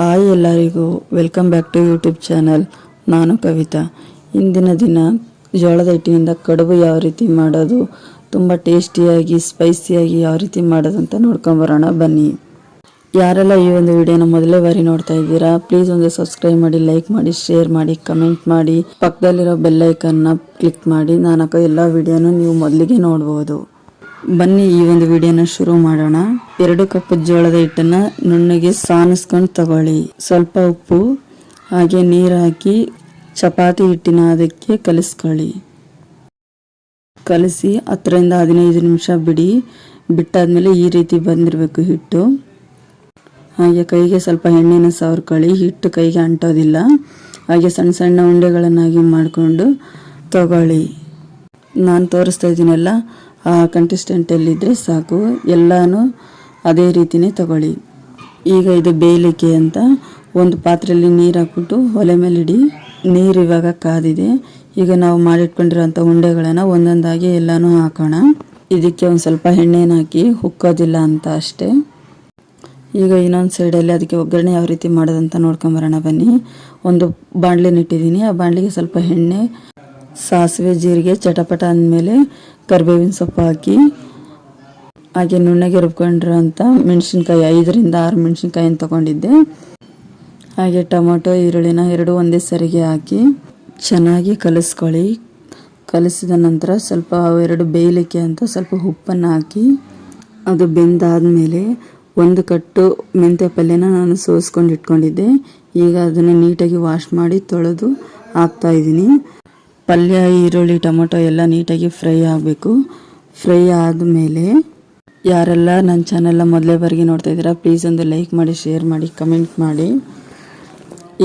Hi ಎಲ್ಲರಿಗೂ welcome back to YouTube channel ನಾನು ಕವಿತಾ. ಇಂದಿನ ದಿನ ಜೋಳದ ಹಿಟ್ಟಿನಿಂದ ಕಡುಬು ಯಾವ ರೀತಿ ಮಾಡೋದು, ತುಂಬ ಟೇಸ್ಟಿಯಾಗಿ ಸ್ಪೈಸಿಯಾಗಿ ಯಾವ ರೀತಿ ಮಾಡೋದು ಅಂತ ನೋಡ್ಕೊಂಬರೋಣ ಬನ್ನಿ. ಯಾರೆಲ್ಲ ಈ ಒಂದು ವಿಡಿಯೋನ ಮೊದಲೇ ಬಾರಿ ನೋಡ್ತಾ ಇದ್ದೀರಾ ಪ್ಲೀಸ್ ಒಂದು ಸಬ್ಸ್ಕ್ರೈಬ್ ಮಾಡಿ ಲೈಕ್ ಮಾಡಿ ಶೇರ್ ಮಾಡಿ ಕಮೆಂಟ್ ಮಾಡಿ. ಪಕ್ಕದಲ್ಲಿರೋ ಬೆಲ್ಲೈಕನ್ನ ಕ್ಲಿಕ್ ಮಾಡಿ. ನಾನು ಎಲ್ಲ ವಿಡಿಯೋನು ನೀವು ಮೊದಲಿಗೆ ನೋಡ್ಬೋದು. ಬನ್ನಿ ಈ ಒಂದು ವಿಡಿಯೋನ ಶುರು ಮಾಡೋಣ. ಎರಡು ಕಪ್ ಜೋಳದ ಹಿಟ್ಟನ್ನ ನುಣ್ಣಗೆ ಸಾನಿಸ್ಕೊಂಡು ತಗೊಳ್ಳಿ. ಸ್ವಲ್ಪ ಉಪ್ಪು, ಹಾಗೆ ನೀರು ಹಾಕಿ ಚಪಾತಿ ಹಿಟ್ಟಿನ ಅದಕ್ಕೆ ಕಲಿಸ್ಕೊಳ್ಳಿ. ಕಲಸಿ ಹತ್ತರಿಂದ ಹದಿನೈದು ನಿಮಿಷ ಬಿಡಿ. ಬಿಟ್ಟಾದ್ಮೇಲೆ ಈ ರೀತಿ ಬಂದಿರಬೇಕು ಹಿಟ್ಟು. ಹಾಗೆ ಕೈಗೆ ಸ್ವಲ್ಪ ಎಣ್ಣೆನ ಸವರ್ಕೊಳ್ಳಿ. ಹಿಟ್ಟು ಕೈಗೆ ಅಂಟೋದಿಲ್ಲ. ಹಾಗೆ ಸಣ್ಣ ಸಣ್ಣ ಉಂಡೆಗಳನ್ನಾಗಿ ಮಾಡಿಕೊಂಡು ತಗೊಳ್ಳಿ. ನಾನು ತೋರಿಸ್ತಾ ಇದ್ದೀನಲ್ಲ, ಆ ಕಂಟಿಸ್ಟೆಂಟಲ್ಲಿದ್ದರೆ ಸಾಕು, ಎಲ್ಲನೂ ಅದೇ ರೀತಿನೇ ತಗೊಳ್ಳಿ. ಈಗ ಇದು ಬೇಯಲಿಕ್ಕೆ ಅಂತ, ಒಂದು ಪಾತ್ರೆಯಲ್ಲಿ ನೀರು ಹಾಕ್ಬಿಟ್ಟು ಒಲೆ ಮೇಲೆ ಇಡಿ. ನೀರು ಇವಾಗ ಕಾದಿದೆ. ಈಗ ನಾವು ಮಾಡಿಟ್ಕೊಂಡಿರೋಂಥ ಉಂಡೆಗಳನ್ನು ಒಂದೊಂದಾಗಿ ಎಲ್ಲನೂ ಹಾಕೋಣ. ಇದಕ್ಕೆ ಒಂದು ಸ್ವಲ್ಪ ಎಣ್ಣೆನ ಹಾಕಿ ಹುಕ್ಕೋದಿಲ್ಲ ಅಂತ ಅಷ್ಟೇ. ಈಗ ಇನ್ನೊಂದು ಸೈಡಲ್ಲಿ ಅದಕ್ಕೆ ಒಗ್ಗರಣೆ ಯಾವ ರೀತಿ ಮಾಡೋದಂತ ನೋಡ್ಕೊಂಬರೋಣ ಬನ್ನಿ. ಒಂದು ಬಾಣಲೆನ ಇಟ್ಟಿದ್ದೀನಿ. ಆ ಬಾಣಲಿಗೆ ಸ್ವಲ್ಪ ಎಣ್ಣೆ ಸಾಸಿವೆ ಜೀರಿಗೆ ಚಟಪಟ ಅಂದಮೇಲೆ ಕರಿಬೇವಿನ ಸೊಪ್ಪು ಹಾಕಿ, ಹಾಗೆ ನುಣ್ಣಗೆ ರುಬ್ಕೊಂಡಿರೋಂಥ ಮೆಣಸಿನ್ಕಾಯಿ, ಐದರಿಂದ ಆರು ಮೆಣಸಿನ್ಕಾಯಿನ ತೊಗೊಂಡಿದ್ದೆ. ಹಾಗೆ ಟೊಮೊಟೊ, ಈರುಳ್ಳಿನ ಎರಡು ಒಂದೇ ಸರಿಗೆ ಹಾಕಿ ಚೆನ್ನಾಗಿ ಕಲಿಸ್ಕೊಳ್ಳಿ. ಕಲಿಸಿದ ನಂತರ ಸ್ವಲ್ಪ ಎರಡು ಬೇಯಲಿಕ್ಕೆ ಅಂತ ಸ್ವಲ್ಪ ಉಪ್ಪನ್ನು ಹಾಕಿ, ಅದು ಬೆಂದಾದಮೇಲೆ ಒಂದು ಕಟ್ಟು ಮೆಂತ್ಯ ಪಲ್ಯನ ನಾನು ಸೋಸ್ಕೊಂಡು ಇಟ್ಕೊಂಡಿದ್ದೆ. ಈಗ ಅದನ್ನು ನೀಟಾಗಿ ವಾಶ್ ಮಾಡಿ ತೊಳೆದು ಹಾಕ್ತಾ ಇದ್ದೀನಿ. ಪಲ್ಯ, ಈರುಳ್ಳಿ, ಟೊಮೊಟೊ ಎಲ್ಲ ನೀಟಾಗಿ ಫ್ರೈ ಆಗಬೇಕು. ಫ್ರೈ ಆದಮೇಲೆ ಯಾರೆಲ್ಲ ನನ್ನ ಚಾನೆಲ್ನ ಮೊದಲೇ ಬಾರಿಗೆ ನೋಡ್ತಾ ಇದ್ದೀರಾ, ಪ್ಲೀಸ್ ಒಂದು ಲೈಕ್ ಮಾಡಿ, ಶೇರ್ ಮಾಡಿ, ಕಮೆಂಟ್ ಮಾಡಿ.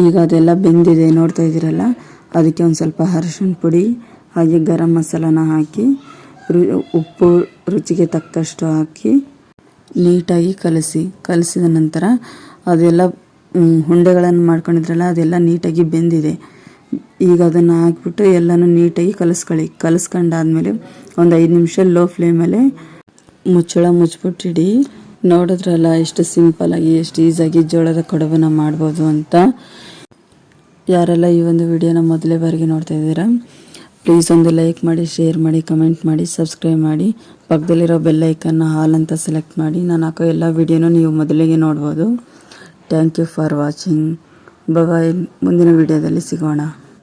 ಈಗ ಅದೆಲ್ಲ ಬೆಂದಿದೆ, ನೋಡ್ತಾ ಇದ್ದೀರಲ್ಲ? ಅದಕ್ಕೆ ಒಂದು ಸ್ವಲ್ಪ ಅರಶಿನ ಪುಡಿ ಹಾಗೆ ಗರಂ ಮಸಾಲಾನ ಹಾಕಿ ಉಪ್ಪು ರುಚಿಗೆ ತಕ್ಕಷ್ಟು ಹಾಕಿ ನೀಟಾಗಿ ಕಲಸಿ. ಕಲಸಿದ ನಂತರ ಅದೆಲ್ಲ ಉಂಡೆಗಳನ್ನು ಮಾಡ್ಕೊಂಡಿದ್ರಲ್ಲ, ಅದೆಲ್ಲ ನೀಟಾಗಿ ಬೆಂದಿದೆ. ಈಗ ಅದನ್ನು ಹಾಕ್ಬಿಟ್ಟು ಎಲ್ಲನೂ ನೀಟಾಗಿ ಕಲಿಸ್ಕೊಳ್ಳಿ. ಕಲಿಸ್ಕೊಂಡಾದ್ಮೇಲೆ ಒಂದು ಐದು ನಿಮಿಷ ಲೋ ಫ್ಲೇಮಲ್ಲಿ ಮುಚ್ಚಳ ಮುಚ್ಚಿಬಿಟ್ಟಿಡಿ ನೋಡಿದ್ರಲ್ಲ ಎಷ್ಟು ಸಿಂಪಲಾಗಿ ಎಷ್ಟು ಈಸಿಯಾಗಿ ಜೋಳದ ಕಡುಬನ್ನ ಮಾಡ್ಬೋದು ಅಂತ. ಯಾರೆಲ್ಲ ಈ ಒಂದು ವಿಡಿಯೋನ ಮೊದಲೇ ಬಾರಿಗೆ ನೋಡ್ತಾ ಇದ್ದೀರಾ ಪ್ಲೀಸ್ ಒಂದು ಲೈಕ್ ಮಾಡಿ ಶೇರ್ ಮಾಡಿ ಕಮೆಂಟ್ ಮಾಡಿ ಸಬ್ಸ್ಕ್ರೈಬ್ ಮಾಡಿ. ಪಕ್ಕದಲ್ಲಿರೋ ಬೆಲ್ ಐಕನ್ನ ಹಾಲ್ ಅಂತ ಸೆಲೆಕ್ಟ್ ಮಾಡಿ. ನಾನು ಹಾಕೋ ಎಲ್ಲ ವಿಡಿಯೋನೂ ನೀವು ಮೊದಲಿಗೆ ನೋಡ್ಬೋದು. Thank you for watching bye ಮುಂದಿನ ವಿಡಿಯೋದಲ್ಲಿ ಸಿಗೋಣ.